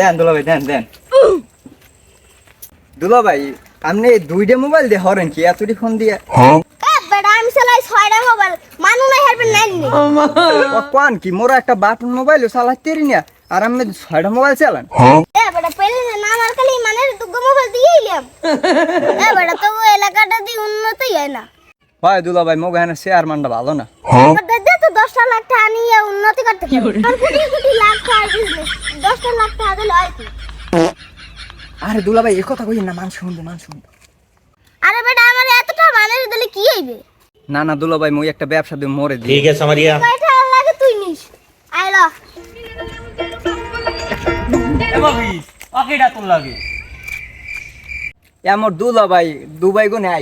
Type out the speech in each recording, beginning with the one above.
দেন দুলা ভাই দেন দেন দুলা ভাই আপনি দুইটা মোবাইল দিয়ে হরেন কি? এতটি ফোন দিয়ে? এ বেটা আমি চালাই ছয়টা মোবাইল মানু নাই হেরবে নেননি ও কোন কি? মোরা একটা বাটন মোবাইল চালাতে পারি না আর আমি ছয়টা মোবাইল চালান। এ বেটা পেলে না আমার খালি মানে দুগো মোবাইল দিয়ে এলাম এ বেটা তো এলাকাটা দিয়ে উন্নতই হয় না। হয় দুলা ভাই মোবাইল শেয়ার মানটা ভালো না। দে তো দশটা লাখ টাকা নিয়ে উন্নতি করতে পারি। আর কোটি কোটি লাখ টাকা বিজনেস দশটা লাখ টাকা দিলে হয় কি? আরে দুলাভাই এ কথা কই না মান শুনবে মান শুনবে আরে বেটা আমার এতটা মানের দিলে কি হইবে? না না দুলা ভাই মই একটা ব্যবসা দিয়ে মরে দিই। ঠিক আছে মারিয়া। কয়টা লাগে তুই নিস। আই লাভ এ বাবি অকেডা তোর লাগে। আমার দুলা ভাই দুবাই গো নাই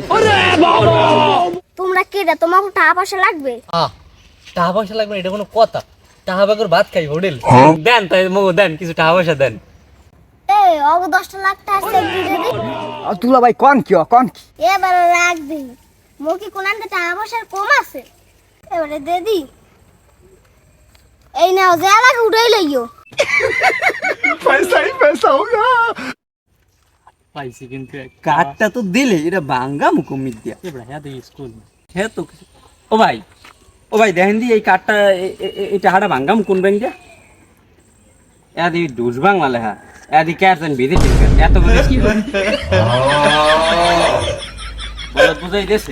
তোমরা কেডা তোমাকে টাকা পয়সা লাগবে? হ্যাঁ টাকা পয়সা লাগবে এটা কোনো কথা। টাকা বেগর ভাত খাই হোটেল দেন তাই মগো দেন কিছু টাকা পয়সা দেন। এ অগ দশটা লাখ টাকা দে ভাই কোন কি কোন কি? এবারে রাখবি মুখি টাকা পয়সার কম আছে? এবারে দে দি। এই নাও যে লাগে উঠাই লইও পাইছি কিন্তু কাঠটা তো দিলে এটা বাঙ্গা মুকুমিত দিয়া হ্যাঁ স্কুল। হ্যাঁ তো ও ভাই ও ভাই দেখেন দি এই কাঠটা এটা হাড়া বাঙ্গাম কোন ব্যাংক এদি ডুস বাংলা লেখা। এদি ক্যারছেন বিধি ঠিক এত বলে বলে বুঝাই দেছে।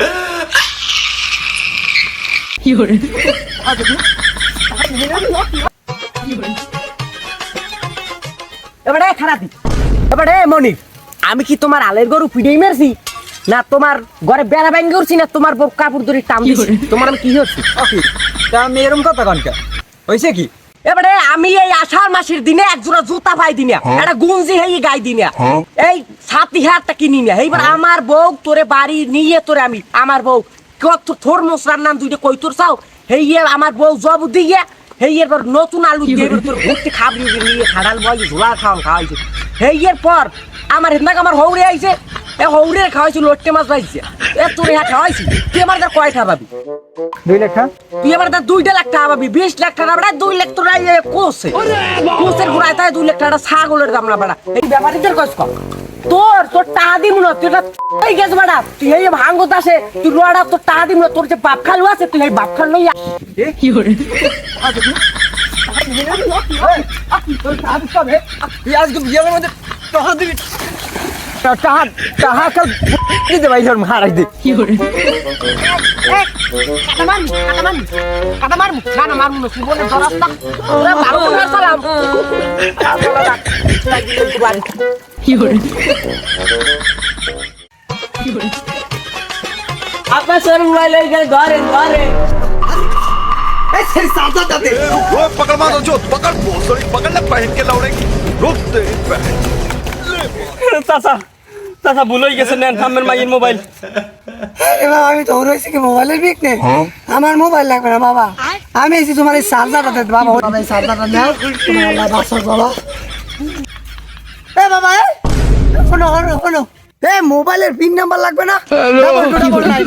এবারে খারাপি এবারে মনি আমি কি তোমার আলের গরু পিড়েই মেরছি? না তোমার ঘরে বেড়া ব্যাঙ্গে উঠছি না তোমার বউ কাপড় ধরে টাম দিছি। তোমার আমি কি হচ্ছি? তা আমি এরম কথা কনকা হইছে কি? এবারে আমি এই আষাঢ় মাসের দিনে এক জোড়া জুতা পাই দিনা একটা গুঞ্জি হেই গাই দিনা এই সাতি হাজারটা কিনি না এইবার আমার বউ তোরে বাড়ি নিয়ে তোরে আমি আমার বউ। কত থোর মশলার নাম দুইটা কই তোর চাও? হেই আমার বউ জব দিয়ে হেই এর পর নতুন আলু দিয়ে এবার তোর ঘুরতে খাবি নিয়ে খাড়াল বয় ঝোলা খাওয়ান খাওয়াইছে। হেই এর পর আমার হেদনাক আমার হৌরে আইছে এ হৌরে খাওয়াইছে লোট্টে মাছ পাইছে এ তোর হ্যাঁ খাওয়াইছি তুই আমার তার কয়টা পাবি? দুই লেখা তুই এবার তার দুইটা লাখ টাকা পাবি বিশ লাখ টাকা বেড়া দুই লাখ তোর কোসে। কোসের ঘুরায় তাই দুই লাখ টাকা ছাগলের দাম না বেড়া। এই ব্যাপারীদের কষ্ট তোর তোর টাকা দিব না তুই এটা এই গেছ বেড়া। তুই এই ভাঙ্গত আছে তুই রোয়াটা তোর টাকা দিব না তোর যে বাপ খালু আছে তুই এই বাপ খাল লই তুই আজকে বিয়ের মধ্যে টাকা দিবি? টাকা টাকা কাল দিতে ভাই ধর হারাই দে কাটা মারমু কাটা মারমু কাটা মারমু না না মারমু না জীবনে ধরাস না ওরে ভালো করে সালাম আপনার শরীর মোবাইল হয়ে গেলে ঘরে ঘরে रोक पकड़ मारो जो पकड़ भोसड़ी पकड़ ले पहन के लौड़ेगी रुक तेरी बहन চাচা চাচা ভুল হয়ে গেছে নেন আমের মাইয়ের মোবাইল। এবার আমি তো রয়েছি কি মোবাইলের বিকনে আমার মোবাইল লাগবে না বাবা। আমি এসে তোমার এই চার্জারটা দেব বাবা। বাবা এই চার্জারটা নাও। তোমার আল্লাহ বাসা বাবা। এ বাবা এ! শোনো শোনো শোনো। এ মোবাইলের পিন নাম্বার লাগবে না? Double double nine